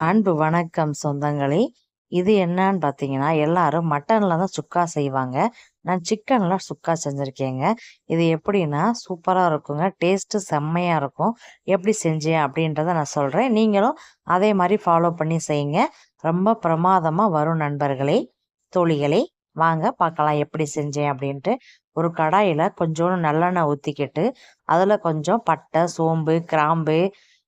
அன்பு வணக்கம் சொந்தங்களே. இது என்னன்னு பார்த்தீங்கன்னா எல்லாரும் மட்டனில் தான் சுக்கா செய்வாங்க. நான் சிக்கனில் சுக்கா செஞ்சுருக்கேங்க. இது எப்படின்னா சூப்பராக இருக்குங்க. டேஸ்ட்டு செம்மையாக இருக்கும். எப்படி செஞ்சேன் அப்படின்றத நான் சொல்கிறேன் நீங்களும் அதே மாதிரி ஃபாலோ பண்ணி செய்யுங்க. ரொம்ப பிரமாதமாக வரும் நண்பர்களே தோழிகளே. வாங்க பார்க்கலாம் எப்படி செஞ்சேன் அப்படின்ட்டு. ஒரு கடாயில் கொஞ்சோண்டு நல்லெண்ணெய் ஊற்றிக்கிட்டு அதில் கொஞ்சம் பட்டை சோம்பு கிராம்பு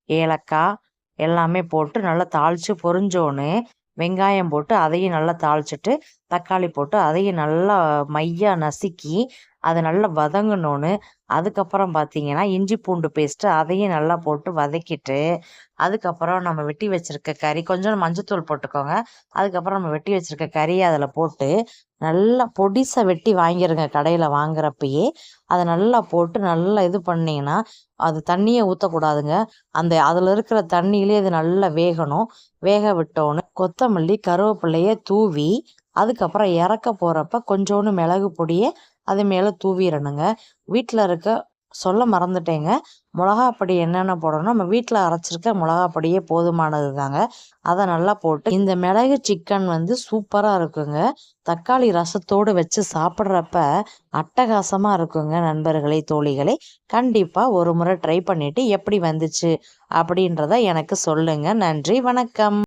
ஏலக்காய் எல்லாமே போட்டு நல்லா தாளித்து பொரிஞ்சோன்னு வெங்காயம் போட்டு அதையும் நல்லா தாளிச்சிட்டு தக்காளி போட்டு அதையும் நல்லா மையாக நசுக்கி அதை நல்லா வதங்கினோன்னு அதுக்கப்புறம் பார்த்தீங்கன்னா இஞ்சி பூண்டு பேஸ்ட்டு அதையும் நல்லா போட்டு வதக்கிட்டு அதுக்கப்புறம் நம்ம வெட்டி வச்சுருக்க கறி கொஞ்சம் மஞ்சத்தூள் போட்டுக்கோங்க. அதுக்கப்புறம் நம்ம வெட்டி வச்சுருக்க கறியை அதில் போட்டு நல்லா பொடிசை வெட்டி வாங்கிடுங்க கடையில் வாங்குறப்பயே. அதை நல்லா போட்டு நல்லா இது பண்ணிங்கன்னா அது தண்ணியை ஊற்றக்கூடாதுங்க அந்த அதில் இருக்கிற தண்ணியிலே அது நல்லா வேகணும். வேக விட்டோன்னு கொத்தமல்லி கருவேப்பிள்ளையை தூவி அதுக்கப்புறம் இறக்க போகிறப்ப கொஞ்சோண்டு மிளகு பொடியை அது மேலே தூவிடணுங்க வீட்டில் இருக்க சொல்ல மறந்துட்டேங்க. மிளகாப்பொடி என்னென்ன போடணும் நம்ம வீட்டில் அரைச்சிருக்க மிளகாப்பொடியே போதுமானது தாங்க அதை நல்லா போட்டு இந்த மிளகு சிக்கன் வந்து சூப்பராக இருக்குங்க. தக்காளி ரசத்தோடு வச்சு சாப்பிட்றப்ப அட்டகாசமாக இருக்குங்க நண்பர்களே தோழிகளே. கண்டிப்பாக ஒரு முறை ட்ரை பண்ணிவிட்டு எப்படி வந்துச்சு அப்படின்றத எனக்கு சொல்லுங்கள் நன்றி வணக்கம்.